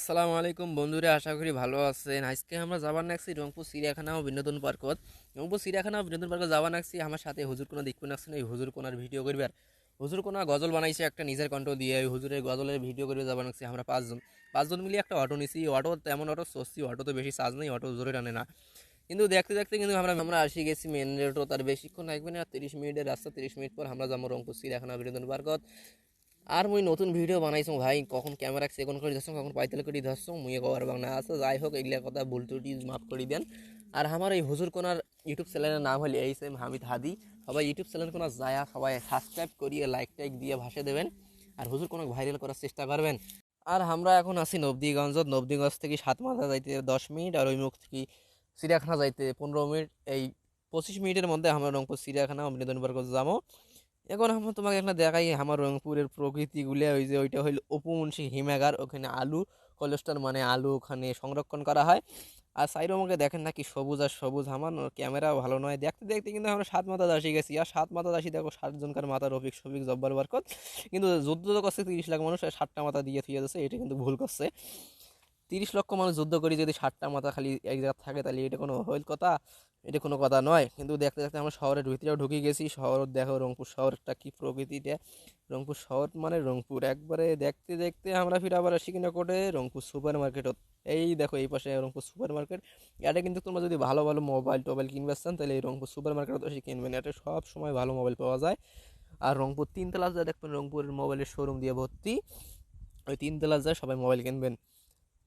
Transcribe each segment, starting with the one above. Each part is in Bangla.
আসসালামু আলাইকুম বন্ধুরা, আশা করি ভালো আছেন। আজকে আমরা যাবার নাকছি রংপুর চিড়িয়াখানা ও বিনোদন পার্কত। রংপুর চিড়িয়াখানা ও বিনোদন পার্কত যাবার নাকছি আমার সাথে হুজুর কোনো দেখবে নাকছেন এই হুজুর কোনার ভিডিও করবার হুজুর কোনা গজল বানাইছে, একটা নিজের কণ্ঠ দিয়ে ওই হুজুরের গজলের ভিডিও করে যাবার নাকছি আমরা পাঁচজন। পাঁচজন মিলে একটা অটো নিছি অটো তেমন অটো সস্তি অটো তো বেশি চার্জ নেই, অটো জোরে টানে না। কিন্তু দেখতে দেখতে কিন্তু আমরা আমরা আসি গেছি মেন রোডও তার বেশিক্ষণ লাগবে না, তিরিশ মিনিটের রাস্তা, তিরিশ মিনিট পর আমরা যাব রংপুর চিড়িয়াখানা বিনোদন পার্কত। আর মুই নতুন ভিডিও বানাইছো ভাই, কখন ক্যামেরা সেকন করে ধরছো, কখন পাইতেল করে ধরছো, মুই কবার বাংলা আছে, যাই হোক এগুলা কথা ভুল ত্রুটি মাফ করে দেন। আর আমার এই হুজুর কোনার ইউটিউব চ্যানেলের নাম হলো এই এম হামিদ হাদি। সবাই ইউটিউব চ্যানেল কোনো যায়া, সবাই সাবস্ক্রাইব করিয়ে লাইক টাইক দিয়ে ভাসে দেবেন। আর হুজুর কোনো ভাইরাল করার চেষ্টা করবেন। আর আমরা এখন আছি নবদীগঞ্জত, নবদীগঞ্জ থেকে সাত মাথা যাইতে দশ মিনিট, আর ওই মুখ থেকে চিড়িয়াখানা যাইতে পনেরো মিনিট। এই পঁচিশ মিনিটের মধ্যে আমরা রংপুর চিড়িয়াখানা ও যাব। এখন আমরা তোমাকে একটা দেখাই, আমার রংপুরের প্রকৃতিগুলো, ওই যে ওইটা হইল অপুমুন্সি হিমাগার, ওখানে আলু, কোলেস্টর মানে আলু ওখানে সংরক্ষণ করা হয়। আর সাইড আমাকে দেখেন নাকি সবুজ আর সবুজ, আমার ক্যামেরা ভালো নয়। দেখতে দেখতে কিন্তু আমরা সাত মাথা দাসি গেছি। আর সাত মাথা দাসি দেখো ষাটজনকার মাথা রফিক শফিক জব্বার বারকত। কিন্তু যুদ্ধ তো করছে তিরিশ লাখ মানুষ ষাটটা মাথা দিয়ে থুয়ে যাচ্ছে এটা কিন্তু ভুল করছে। তিরিশ লক্ষ মানুষ যুদ্ধ করি, যদি ষাটটা মাথা খালি এক জায়গায় থাকে, তাহলে এটা কোনো হইল কথা। এটা কোনো কথা নয়। কিন্তু দেখতে দেখতে আমরা শহরের ভিতরেও ঢুকে গেছি। শহর, দেখো রংপুর শহরটা কি প্রকৃতিটা। রংপুর শহর মানে রংপুর। একবারে দেখতে দেখতে আমরা ফিরে আবার আসি কিনা কোটে রংপুর সুপার মার্কেটত এই দেখো এই পাশে রংপুর সুপার মার্কেট এটা কিন্তু তোমরা যদি ভালো ভালো মোবাইল টোবাইল কিনবে চান, তাহলে এই রংপুর সুপার মার্কেটত এসে কিনবেন এটা সব সময় ভালো মোবাইল পাওয়া যায়। আর রংপুর তিনতলা যা দেখবেন, রংপুরের মোবাইলের শোরুম দিয়ে ভর্তি। ওই তিনতলা যায় সবাই মোবাইল কিনবেন।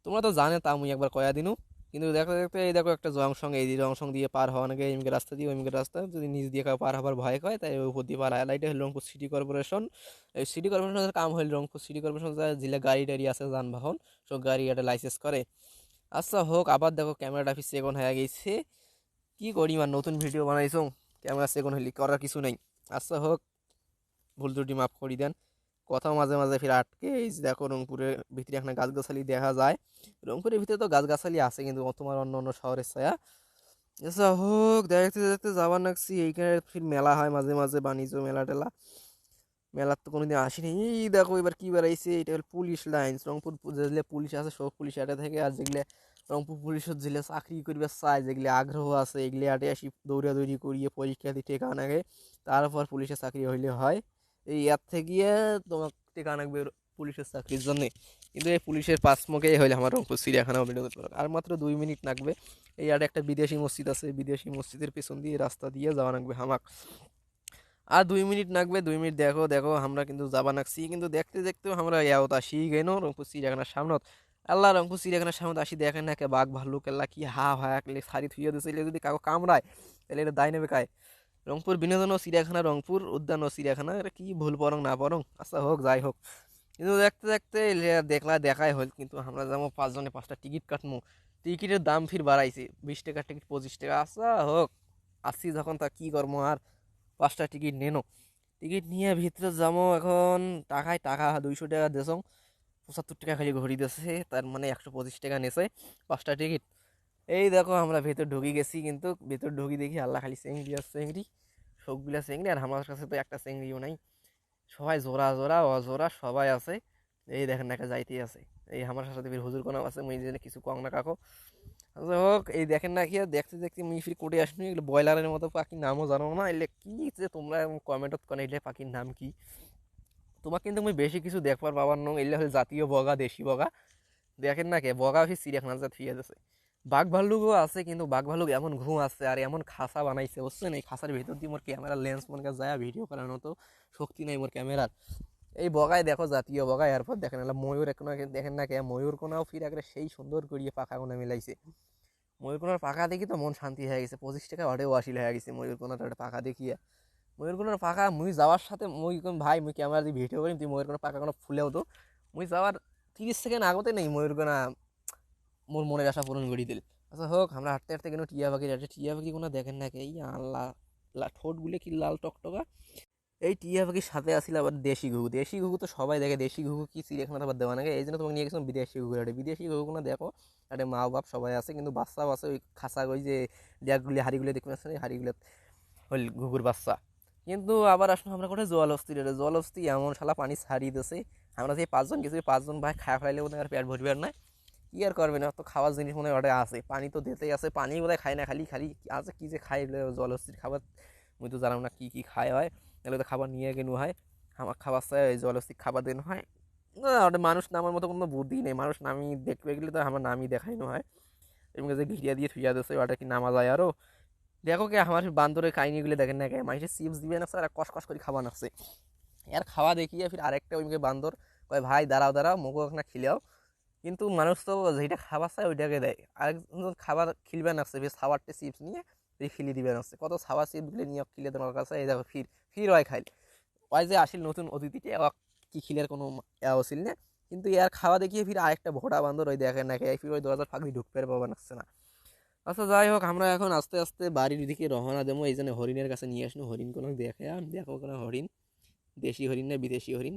তোমরা তো জানে তা আমি একবার কয়া দিনু। কিন্তু দেখতে দেখতে এই দেখো একটা জংশন এই জংশন দিয়ে পার হওয়া নাকি এমকে রাস্তা দিয়ে ওইমকে রাস্তা। যদি নিচ দিয়ে পার হবার ভয় হয় তাই উপর দিয়ে পার হয়। হল রংপুর সিটি কর্পোরেশন। এই সিটি কর্পোরেশনের কাম হল রংপুর সিটি কর্পোরেশন জিলা গাড়ি টাড়ি আছে, যানবাহন। সব গাড়ি একটা লাইসেন্স করে। আচ্ছা হোক, আবার দেখো ক্যামেরাটা ফিস সেকন হয়ে গেছে। কি করি আর নতুন ভিডিও বানাইছো? ক্যামেরা সেকন হইলি করার কিছু নেই। আচ্ছা হোক, ভুল ত্রুটি মাফ করি দেন। কথাও মাঝে মাঝে ফিরে আটকে। এই যে দেখো রংপুরের ভিতরে এখানে গাছগাছালি দেখা যায়। রংপুরের ভিতরে তো গাছগাছালি আছে কিন্তু তোমার অন্য অন্য শহরের ছায়া। আচ্ছা হোক, দেখতে দেখতে যাবার নাকছি। এইখানে ফির মেলা হয় মাঝে মাঝে, বাণিজ্য মেলা টেলা। মেলার তো কোনোদিন আসিনি। এই দেখো এবার কি বেড়াইছে, এটা হল পুলিশ লাইন রংপুর যেগুলো পুলিশ আছে সব পুলিশ এটা থেকে আর যেগুলো রংপুর পুলিশের যেগুলো চাকরি করবে চায়, যেগুলো আগ্রহ আছে, এগুলো আটে আসি দৌড়াদৌড়ি করিয়ে পরীক্ষা দিতে টেকা নাগে তারপর পুলিশের চাকরি হইলে হয়। এই এর থেকে তোমার নাগবে পুলিশের চাকরির জন্যে। কিন্তু এই পুলিশের পাঁচ মুখেই হইলে আমার রংপুর চিড়িয়াখানা বিনোদন পার্ক আর মাত্র দুই মিনিট লাগবে। এই আর একটা বিদেশি মসজিদ আছে, বিদেশি মসজিদের পেছন দিয়ে রাস্তা দিয়ে যাওয়া লাগবে হামাক। আর দুই মিনিট লাগবে, দুই মিনিট দেখো দেখো, আমরা কিন্তু যাবা নাকছি কিন্তু দেখতে দেখতেও আমরা ইয়াও আসি গেন রংপুর চিড়িয়াখানার সামনত। আল্লাহ, রংপুর চিড়িয়াখানার সামনে আসি দেখেন না কে বাঘ ভাল্লুক, এল্লা কি হা হয় একলে সারি থুয়ে দিছে। যদি কাউকে কামড়ায়, তাহলে এটা দায় নেবে কায়? রংপুর বিনোদন ও চিড়িয়াখানা, রংপুর উদ্যান ও চিড়িয়াখানা এটা কি ভুল পরং, না পরং আচ্ছা হোক, যাই হোক। কিন্তু দেখতে দেখতে দেখলা, দেখাই হল, কিন্তু আমরা যাব পাঁচজনে পাঁচটা টিকিট কাটবো টিকিটের দাম ফির বাড়াইছে, বিশ টাকার টিকিট, পঁচিশ টাকা আচ্ছা হোক, আসছি যখন, তা কী করব আর? পাঁচটা টিকিট নেনো। টিকিট নিয়ে ভিতরে যাব এখন, টাকায় টাকা, দুইশো টাকা দেছ পঁচাত্তর টাকা খালি ঘড়ি দিয়েছে তার মানে একশো পঁচিশ টাকা নেছে পাঁচটা টিকিট। এই দেখো আমরা ভেতর ঢুকি গেছি কিন্তু, ভেতর ঢুকি দেখি আল্লাহ খালি চেংড়ি আর চেংড়ি, সবগুলা চেংড়ি আর আমার কাছে তো একটা চেংড়িও নাই। সবাই জোড়া জোড়া, অজোড়া, সবাই আছে। এই দেখেন একটা যাইতেই আছে। এই আমার সাথে ফির হুজুর কোনাও আছে, মুই জেনে কিছু কম না কাকো। আচ্ছা হোক এই দেখেন না কি দেখতে দেখতে মুই ফির কোটে আসনি এগুলো ব্রয়লারের মতো পাখির নামও জানো না, এলে কি যে তোমরা কমেন্টত কোন, এলে পাখির নাম কি? তোমার কিন্তু মুই বেশি কিছু দেখবার পাবার নং, এলে হলে জাতীয় বগা, দেশি বগা। দেখেন না কে, বগা ফির চিড়িয়াখানা যা থুয়ে যাচ্ছে বাঘ ভাল্লুকও আছে, কিন্তু বাঘ ভাল্লুক এমন ঘুম আছে আর এমন খাসা বানাইছে, বুঝছেন? এই খাসার ভিতর দিয়ে মোর ক্যামেরা লেন্স মনে যায় ভিডিও করার মতো শক্তি নেই মোর ক্যামেরার। এই বগায় দেখো জাতীয় বগায় এরপর দেখেন এলা ময়ূর এখন দেখেন না কে, ময়ূর কোনাও ফির একবারে সেই সুন্দর করিয়ে পাখা কোনা মিলাইছে। ময়ূর কোনার পাখা দেখি তো মন শান্তি হয়ে গেছে, পঁচিশ টাকা অটেও আসিল হয়ে গেছে ময়ূর কোনার পাখা দেখিয়ে। ময়ূর কোনার পাখা, মুই যাওয়ার সাথে মুই কোন ভাই, মুই ক্যামেরা দিয়ে ভিডিও করি তুই ময়ূর কোনার পাখা কোনো ফুলেও তো মুই যাওয়ার তিরিশ সেকেন্ড আগতে নেই ময়ূর কোনা মোর মনের আশা পূরণ করি দিল। আচ্ছা হোক, আমরা হাঁটতে হাঁটতে কেন টিয়া পাখি যাচ্ছে টিয়া পাখি কোনো দেখেন না এই আল্লাহ ঠোঁটগুলো কি লাল টকটকা? এই টিয়া পাখির সাথে আসলে আবার দেশি ঘুঘু। দেশি ঘুঘু তো সবাই দেখে। দেশি ঘুঘু কি চিড়িয়াখানা আবার দেওয়া নাকি? এই জন্য তোমাকে নিয়ে গেছিলাম বিদেশি ঘুঘু একটা বিদেশি ঘুঘু কোনো দেখো? একটা মা বাপ সবাই আছে কিন্তু বাচ্চাও আছে ওই খাসা ওই যে ড্যাগগুলি হাড়িগুলো দেখতে পাচ্ছেন ওই হাড়িগুলো হল ঘুঘুর বাচ্চা। কিন্তু আবার আসলে আমরা কোথায়? জল অস্তি রে জল অস্তি এমন শালা পানি ছাড়িয়ে দিয়েছে আমরা যে পাঁচজন গেছি পাঁচজন ভাই খাওয়া ফেলাইলে ওদের আর পেট ভরবে আর নাই। কি আর করবে না? তো খাওয়ার জিনিস মনে হয় ওটা আছে। পানি তো দিতেই আছে। পানি বোধহয় খায় না, খালি খালি আছে? কি যে খায় জলস্থির খাবার। মুই তো জানাম না কি কি খায় হয়। এগুলো তো খাবার নিয়ে গেনু হয়? আমার খাবার চাই ওই জলস্থির খাবার দেন হয়। না, ওটা মানুষ নামার মতো কোনো বুদ্ধি নেই। মানুষ নামি দেখবে গেলে তো আমার নামই দেখাইনো হয়। এবং যে ঘিরিয়া দিয়ে থুইয়া দিচ্ছে ওটা কি নামা যায় আরও দেখো কে, আমার বান্দরের কাহিনিগুলো দেখেন না কে মানুষের চিপস দিবে না আর কষ কষ করে খাওয়া নাচ্ছে। এর খাওয়া দেখিয়ে ফির আরেকটা ওইদিকে বান্দর কয়, ভাই, দাঁড়াও দাঁড়াও, মুখ না খিলেও কিন্তু মানুষ তো যেটা খাবার চায় ওইটাকে দেয়। আরেকজন খাবার খিলবে নাচ্ছে ফির খাবারটা চিপস নিয়ে খিলি দিবে নাচ্ছে কত খাবার চিপসগুলো নিয়ে খিলে তোমার কাছে, এই দেখো ফির ফির হয় খাইল। ওই যে আসিল নতুন অতিথিটি কি খিলের কোনো ছিল না। কিন্তু এর খাওয়া দেখিয়ে ফির আরেকটা ভোটা বান্দর ওই দেখে না খেয়ে ফির ওই দরজার ফাঁক ঢুকতে পারবে নাচ্ছে না। আচ্ছা যাই হোক, আমরা এখন আস্তে আস্তে বাড়ির দিকে রওনা দেবো। এই জন্য হরিণের কাছে নিয়ে আসলো হরিণ কোনো দেখে দেখো কোনো হরিণ। দেশি হরিণ না বিদেশি হরিণ,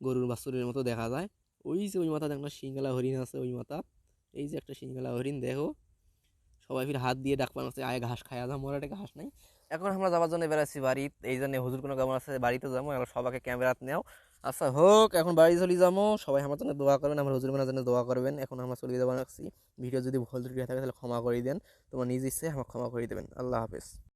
গরুর বাছুরের মতো দেখা যায়। ওই যে ওই মাথা দেখো সিঙ্গলা হরিণ আছে, ওই মাথা। এই যে একটা সিঙ্গলা হরিণ, দেখো। সবাই ফির হাত দিয়ে ডাক পাচ্ছে আয় ঘাস খায়। আধা মোরাটে ঘাস নাই। এখন আমরা যাওয়ার জন্য বেড়াচ্ছি বাড়ি। এই জন্য হুজুর কোনো কেমন আছে, বাড়িতে যাব। এখন সবাইকে ক্যামেরাত নেও। আচ্ছা হোক, এখন বাড়ি চলে যাব। সবাই আমার জন্য দোয়া করবেন, আমার হুজুর জন্য দোয়া করবেন। এখন আমরা চলে যাব রাখছি। ভিডিও যদি ভুল ত্রুটি থাকে, তাহলে ক্ষমা করে দেন। তোমার নিজ ইচ্ছে আমার ক্ষমা করে দেবেন। আল্লাহ হাফেজ।